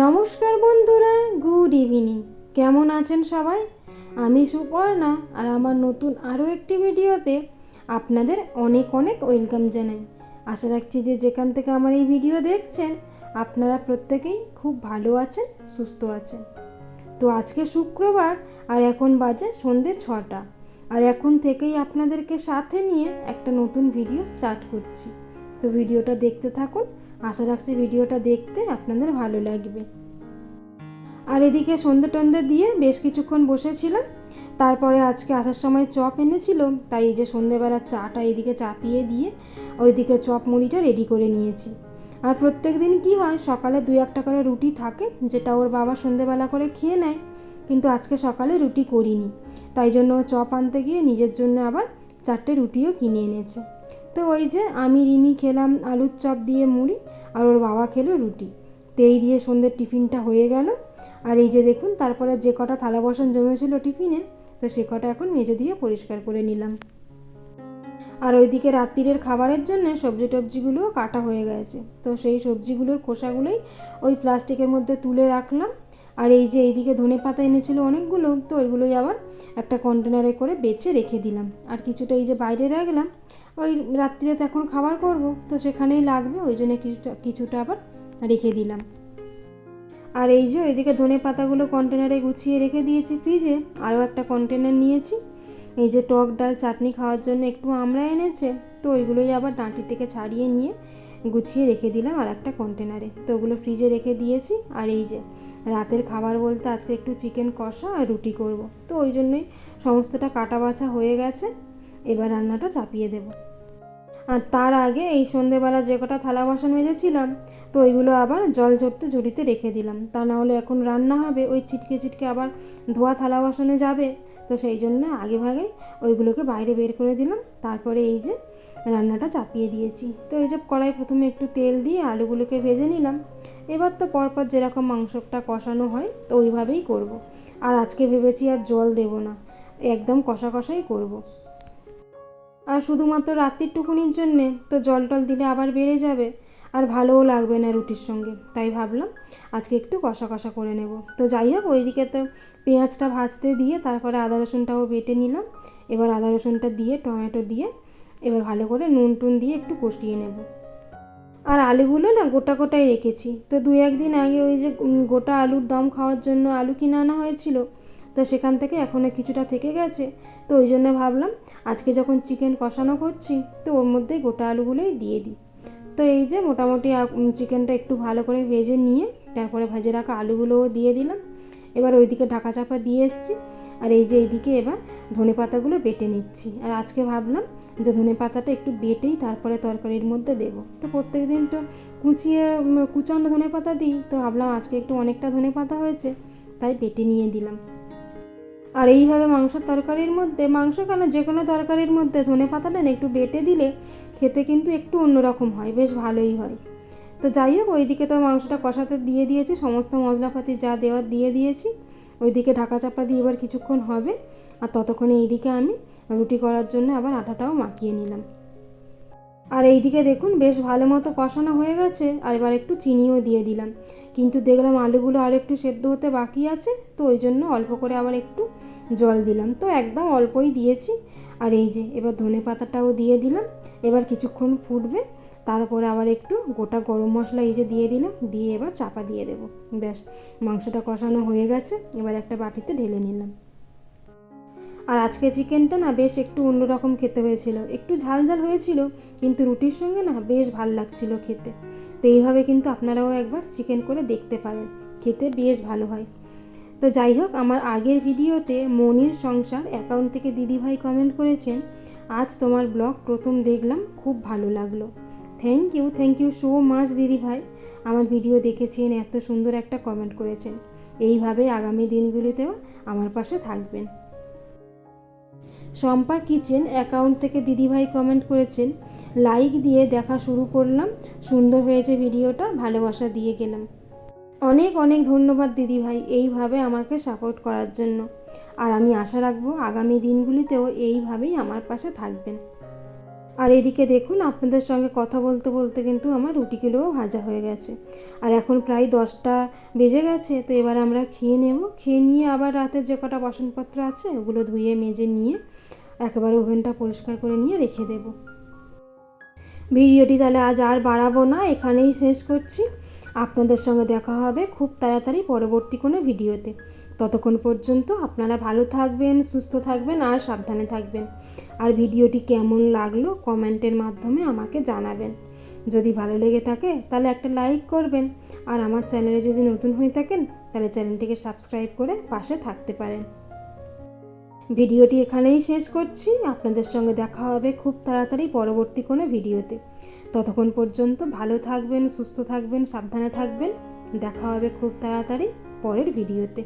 নমস্কার বন্ধুরা good evening কেমন আছেন সবাই? আমি সুপর্ণা, আর আমার নতুন আরও একটি ভিডিওতে আপনাদের অনেক অনেক ওয়েলকাম জানাই। আশা রাখছি যে যেখান থেকে আমার এই ভিডিও দেখছেন, আপনারা প্রত্যেকেই খুব ভালো আছেন, সুস্থ আছেন। তো আজকে শুক্রবার, আর এখন বাজে সন্ধে ছটা। আর এখন থেকেই আপনাদেরকে সাথে নিয়ে একটা নতুন ভিডিও স্টার্ট করছি। তো ভিডিওটা দেখতে থাকুন আশা রাখছি ভিডিওটা দেখতে আপনাদের ভালো লাগবে। আর এদিকে সন্ধে টন্ধে দিয়ে বেশ কিছুক্ষণ বসেছিলাম। তারপরে আজকে আসার সময় চপ এনেছিল, তাই এই যে সন্ধেবেলার চাটা এদিকে চাপিয়ে দিয়ে ওইদিকে চপ মুড়িটা রেডি করে নিয়েছি। আর প্রত্যেক দিন কী হয়, সকালে দুই একটা করে রুটি থাকে, যেটা ওর বাবা সন্ধেবেলা করে খেয়ে নেয়, কিন্তু আজকে সকালে রুটি করিনি। তাই জন্য চপ আনতে গিয়ে নিজের জন্য আবার চারটে রুটিও কিনে এনেছে। তো ওই যে আমি রিমি খেলাম আলুর চপ দিয়ে মুড়ি আর ওর বাবা খেলো রুটি। তেই দিয়ে সন্ধ্যের টিফিনটা হয়ে গেল। আর এই যে দেখুন, তারপরে যে কটা থালা বাসন জমেছিল টিফিনে, তো সে কটা এখন মেজে দিয়ে পরিষ্কার করে নিলাম। আর ওইদিকে রাত্রিরের খাবারের জন্য সবজি টবজিগুলোও কাটা হয়ে গেছে। তো সেই সবজিগুলোর খোসাগুলোই ওই প্লাস্টিকের মধ্যে তুলে রাখলাম। আর এই যে এইদিকে ধনে পাতা এনেছিল অনেকগুলো, তো ওইগুলোই আবার একটা কন্টেনারে করে বেছে রেখে দিলাম। আর কিছুটা এই যে বাইরে রাখলাম, ওই রাত্রিরে তো এখন খাবার করব, তো সেখানেই লাগবে, ওই জন্য কিছুটা কিছুটা আবার রেখে দিলাম। আর এই যে ওইদিকে ধনে পাতাগুলো কন্টেনারে গুছিয়ে রেখে দিয়েছি ফ্রিজে আরও একটা কন্টেনার নিয়েছি। এই যে টক ডাল, চাটনি খাওয়ার জন্য একটু আমরা এনেছে, তো ওইগুলোই আবার ডাঁটি থেকে ছাড়িয়ে নিয়ে গুছিয়ে রেখে দিলাম আর একটা কন্টেনারে তো ওগুলো ফ্রিজে রেখে দিয়েছি আর এই যে, রাতের খাবার বলতে আজকে একটু চিকেন কষা আর রুটি করব। তো ওই জন্যই সমস্তটা কাটা বাছা হয়ে গেছে, এবার রান্নাটা চাপিয়ে দেব। আর তার আগে এই সন্ধেবেলা যে কটা থালা বাসন মেজেছিলাম, তো ওইগুলো আবার জল ঝরতে ঝুড়িতে রেখে দিলাম। তা না হলে এখন রান্না হবে, ওই চিটকে চিটকে আবার ধোয়া থালা বাসনে যাবে। তো সেই জন্য আগে ভাগে ওইগুলোকে বাইরে বের করে দিলাম তারপরে এই যে রান্নাটা চাপিয়ে দিয়েছি তো এই যে কড়াই প্রথমে একটু তেল দিয়ে আলুগুলোকে ভেজে নিলাম এবার তো পরপর যেরকম মাংসটা কষানো হয়, তো ওইভাবেই করব। আর আজকে ভেবেছি আর জল দেব না, একদম কষা কষাই করব। আর শুধুমাত্র রাত্রির জন্যে তো জল টল দিলে আবার বেড়ে যাবে আর ভালোও লাগবে না রুটির সঙ্গে। তাই ভাবলাম আজকে একটু কষা কষা করে নেব। তো যাই হোক, ওইদিকে তো পেঁয়াজটা ভাজতে দিয়ে তারপরে আদা রসুনটাও বেটে নিলাম। এবার আদা রসুনটা দিয়ে, টমেটো দিয়ে এবার ভালো করে নুন টুন দিয়ে একটু কষিয়ে নেব। আর আলুগুলো না গোটা গোটাই রেখেছি। তো দু একদিন আগে ওই যে গোটা আলুর দম খাওয়ার জন্য আলু কিনে আনা হয়েছিল। তো সেখান থেকে এখনও কিছুটা থেকে গেছে। তো ওই জন্য ভাবলাম আজকে যখন চিকেন কষানো করছি, তো ওর মধ্যেই গোটা আলুগুলোই দিয়ে দিই। তো এই যে মোটামুটি চিকেনটা একটু ভালো করে ভেজে নিয়ে তারপরে ভেজে রাখা আলুগুলোও দিয়ে দিলাম। এবার ওইদিকে ঢাকা চাপা দিয়ে এসছি। আর এই যে এইদিকে এবার ধনে পাতাগুলো বেটে নিচ্ছি। আর আজকে ভাবলাম যে ধনে পাতাটা একটু বেটেই তারপরে তরকারির মধ্যে দেব। তো প্রত্যেক দিন তো কুচিয়ে কুচানো ধনে পাতা দিই। তো ভাবলাম আজকে একটু অনেকটা ধনে পাতা হয়েছে, তাই বেটে নিয়ে দিলাম। আর এইভাবে মাংসের তরকারির মধ্যে, মাংস কেন? যে কোনো তরকারির মধ্যে ধনে পাতাটা একটু বেটে দিলে খেতে কিন্তু একটু অন্যরকম হয়, বেশ ভালোই হয়। তো যাই হোক, ওইদিকে তো মাংসটা কষাতে দিয়ে দিয়েছি, সমস্ত মশলাপাতি যা দেওয়ার দিয়ে দিয়েছি। ওইদিকে ঢাকা চাপা দিয়ে এবার কিছুক্ষণ হবে, আর ততক্ষণে এইদিকে আমি রুটি করার জন্য আবার আটাটাও মাখিয়ে নিলাম। আর এইদিকে দেখুন, বেশ ভালো মতো কষানো হয়ে গেছে। আর এবার একটু চিনিও দিয়ে দিলাম। কিন্তু দেখলাম আলুগুলো আর একটু সেদ্ধ হতে বাকি আছে, তো ওই জন্য অল্প করে আবার একটু জল দিলাম। তো একদম অল্পই দিয়েছি। আর এই যে, এবার ধনে পাতাটাও দিয়ে দিলাম। এবার কিছুক্ষণ ফুটবে। তারপরে আবার একটু গোটা গরম মশলা এই যে দিয়ে দিলাম, দিয়ে এবার চাপা দিয়ে দেবো। ব্যাস, মাংসটা কষানো হয়ে গেছে। এবার একটা বাটিতে ঢেলে নিলাম। আর আজকে চিকেনটা না বেশ একটু অন্যরকম খেতে হয়েছিল। একটু ঝাল ঝাল হয়েছিল, কিন্তু রুটির সঙ্গে না বেশ ভালো লাগছিল খেতে। তো এইভাবে কিন্তু আপনারাও একবার চিকেন করে দেখতে পারেন। খেতে বেশ ভালো হয়। তো যাই হোক, আমার আগের ভিডিওতে মনির সংসার অ্যাকাউন্ট থেকে দিদিভাই কমেন্ট করেছেন, আজ তোমার ব্লগ প্রথম দেখলাম, খুব ভালো লাগল। Thank you thank you so much দিদিভাই। আমার ভিডিও দেখেছেন, এত সুন্দর একটা কমেন্ট করেছেন। এইভাবে আগামী দিনগুলিতেও আমার পাশে থাকবেন। শম্পা কিচেন অ্যাকাউন্ট থেকে দিদিভাই কমেন্ট করেছেন, লাইক দিয়ে দেখা শুরু করলাম, সুন্দর হয়েছে ভিডিওটা, ভালোবাসা দিয়ে গেলাম। অনেক অনেক ধন্যবাদ দিদিভাই এইভাবে আমাকে সাপোর্ট করার জন্য। আর আমি আশা রাখব আগামী দিনগুলিতেও এইভাবেই আমার পাশে থাকবেন। আর এদিকে দেখুন, আপনাদের সঙ্গে কথা বলতে বলতে কিন্তু আমার রুটিগুলোও ভাজা হয়ে গেছে। আর এখন প্রায় দশটা বেজে গেছে, তো এবার আমরা খেয়ে নেব। খেয়ে নিয়ে আবার রাতের যে কটা বাসনপত্র আছে, ওগুলো ধুয়ে, মেজে নিয়ে একেবারে ওভেনটা পরিষ্কার করে নিয়ে রেখে দেব। ভিডিওটি তাহলে আজ আর বাড়াবো না, এখানেই শেষ করছি। আপনাদের সঙ্গে দেখা হবে খুব তাড়াতাড়ি পরবর্তী কোনো ভিডিওতে। ততক্ষণ পর্যন্ত আপনারা ভালো থাকবেন, সুস্থ থাকবেন আর সাবধানে থাকবেন। আর ভিডিওটি কেমন লাগল কমেন্টের মাধ্যমে আমাকে জানাবেন। যদি ভালো লেগে থাকে তাহলে একটা লাইক করবেন। আর আমার চ্যানেলে যদি নতুন হয়ে থাকেন তাহলে চ্যানেলটিকে সাবস্ক্রাইব করে পাশে থাকতে পারেন। ভিডিওটি এখানেই শেষ করছি। আপনাদের সঙ্গে দেখা হবে খুব তাড়াতাড়ি পরবর্তী কোনো ভিডিওতে। ততক্ষণ পর্যন্ত ভালো থাকবেন, সুস্থ থাকবেন, সাবধানে থাকবেন। দেখা হবে খুব তাড়াতাড়ি পরের ভিডিওতে।